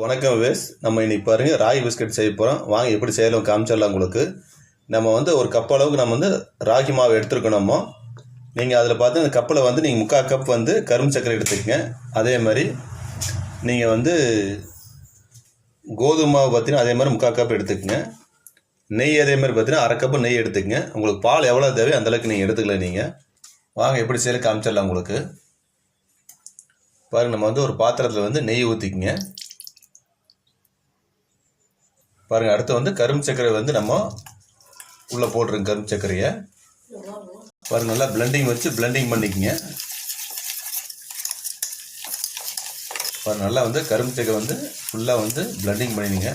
வணக்கம் வேஸ் நம்ம இன்னைக்கு பாருங்கள் ராகி பிஸ்கட் செய்ய போகிறோம் வாங்க எப்படி செய்யலாம் காமிச்சிடலாம் உங்களுக்கு. நம்ம வந்து ஒரு கப் அளவுக்கு நம்ம வந்து ராகி மாவு எடுத்துருக்கணுமோ நீங்கள் அதில் பார்த்து அந்த கப்பில் வந்து நீங்கள் முக்கால் கப் வந்து கரும்பு சர்க்கரை எடுத்துக்கங்க. அதே மாதிரி நீங்கள் வந்து கோதுமை மாவு பார்த்தீங்கன்னா அதே மாதிரி முக்கால் கப் எடுத்துக்கங்க. நெய் அதே மாதிரி பார்த்தீங்கன்னா அரை கப்பு நெய் எடுத்துக்கங்க. உங்களுக்கு பால் எவ்வளோ தேவை அந்தளவுக்கு நீங்கள் எடுத்துக்கலாம் நீங்கள் வாங்க எப்படி செய்யலாம் காமிச்சிடலாம் உங்களுக்கு. பாருங்கள் நம்ம வந்து ஒரு பாத்திரத்தில் வந்து நெய் ஊற்றிக்கங்க பாருங்கள் அடுத்து வந்து கரும்பு சர்க்கரை வந்து நம்ம உள்ளே போட்டுருங்க கரும்பு சர்க்கரையை பாருங்கள் நல்லா பிளெண்டிங் வச்சு பிளெண்டிங் பண்ணிக்கங்க. பாருங்க நல்லா வந்து கரும்பு சர்க்கரை வந்து ஃபுல்லாக வந்து பிளண்டிங் பண்ணிடுங்க.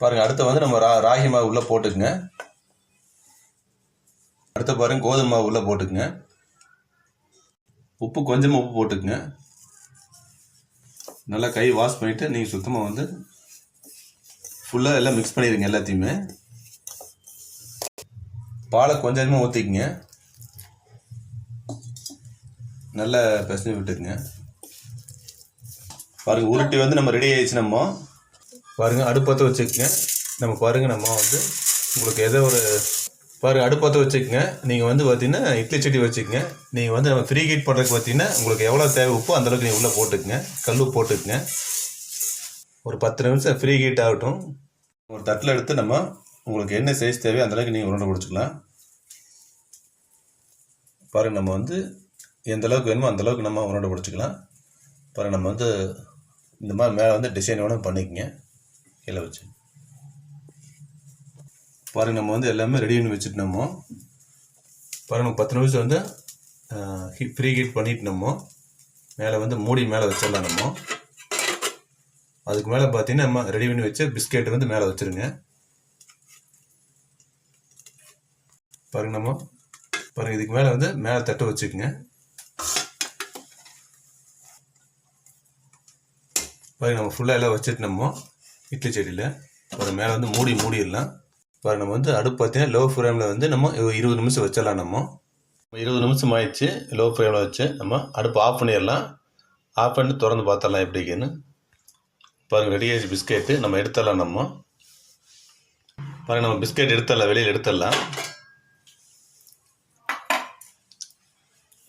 பாருங்கள் அடுத்து வந்து நம்ம ரா ராகி மாவு உள்ளே போட்டுக்குங்க. அடுத்து பாருங்கள் கோதுமை மாவு உள்ளே போட்டுக்குங்க. உப்பு கொஞ்சமாக உப்பு போட்டுக்குங்க. நல்லா கை வாஷ் பண்ணிவிட்டு நீங்கள் சுத்தமாக வந்து ஃபுல்லாக எல்லாம் மிக்ஸ் பண்ணிடுங்க எல்லாத்தையுமே. பாலை கொஞ்சம் கொஞ்சமாக ஊற்றிக்குங்க நல்லா பிசைஞ்சு விட்டுருங்க பாருங்கள் உருட்டி வந்து நம்ம ரெடி ஆயிடுச்சு நம்ம. பாருங்கள் அடுப்பத்தை வச்சுக்கோங்க. நம்ம பாருங்கள் நம்ம வந்து உங்களுக்கு ஏதோ ஒரு பாருங்கள் அடுப்பத்தை வச்சுக்கோங்க. நீங்கள் வந்து பார்த்தீங்கன்னா இட்லி சட்டி வச்சுக்கோங்க. நீங்கள் வந்து நம்ம ஃப்ரீ ஹீட் பண்ணுறதுக்கு பார்த்தீங்கன்னா உங்களுக்கு எவ்வளோ தேவை உப்போ அந்தளவுக்கு நீங்கள் உள்ளே போட்டுக்கோங்க. கல் போட்டுக்கங்க. ஒரு பத்து நிமிஷம் ஃப்ரீ ஹீட் ஆகட்டும். ஒரு தட்டில் எடுத்து நம்ம உங்களுக்கு என்ன சைஸ் தேவையோ அந்தளவுக்கு நீங்கள் உருண்டை பிடிச்சிக்கலாம். பாருங்கள் நம்ம வந்து எந்த அளவுக்கு வேணுமோ அந்த அளவுக்கு நம்ம உருண்டை பிடிச்சிக்கலாம். பாருங்கள் நம்ம வந்து இந்த மாதிரி மேலே வந்து டிசைன் வேணும் பண்ணிக்கங்க. கீழே வச்சு. பாருங்கள் நம்ம வந்து எல்லாமே ரெடி பண்ணி வச்சுட்டு நம்ம பாருங்கள் பத்து நிமிஷம் வந்து ஃப்ரீ ஹீட் பண்ணிட்டு நம்ம மேலே வந்து மூடி மேலே வச்சிடலாம் நம்ம. அதுக்கு மேலே பார்த்தீங்கன்னா நம்ம ரெடி பண்ணி வச்சு பிஸ்கெட் வந்து மேலே வச்சுருங்க. பாருங்க நம்ம பாருங்க இதுக்கு மேலே வந்து மேலே தட்டு வச்சுக்கோங்க. பாருங்க நம்ம ஃபுல்லாக எல்லாம் வச்சுட்டு நம்ம இட்லி செடியில் பாருங்க மேலே வந்து மூடி மூடிடலாம். பாருங்க நம்ம வந்து அடுப்பு பார்த்தீங்கன்னா லோ ஃப்ளேமில் வந்து நம்ம இருபது நிமிஷம் வச்சிடலாம் நம்ம. இருபது நிமிஷம் ஆயிடுச்சு லோ ஃப்ளேமில் வச்சு நம்ம அடுப்பு ஆஃப் பண்ணிடலாம். ஆஃப் பண்ணிட்டு திறந்து பார்த்துடலாம் எப்படிக்குன்னு பாருங்கள் ரெடி ஆயிடுச்சு பிஸ்கெட்டு நம்ம எடுத்துடலாம் நம்ம. பாருங்கள் நம்ம பிஸ்கெட் எடுத்துடலாம் வெளியில் எடுத்துடலாம்.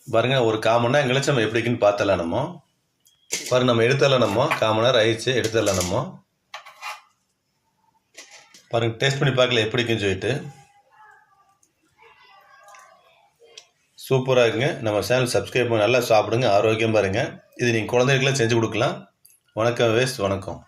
பாருங்கள் ஒரு காமன் நேரம் கழிச்சு நம்ம எப்படிக்குன்னு பார்த்துடலாம் நம்ம. பாருங்கள் நம்ம எடுத்துடலாம் நம்ம. காமன் நேரம் ஆயிடுச்சு எடுத்துடலாம் நம்ம. பாருங்கள் டேஸ்ட் பண்ணி பார்க்கல எப்படிக்குன்னு சொல்லிட்டு. சூப்பராக இருக்குங்க. நம்ம சேனல் சப்ஸ்கிரைப் பண்ணி நல்லா சாப்பிடுங்க ஆரோக்கியம் பாருங்கள் இது நீங்கள் குழந்தைகளுக்குலாம் செஞ்சு கொடுக்கலாம். வணக்கம் வேஸ்ட் வணக்கம்.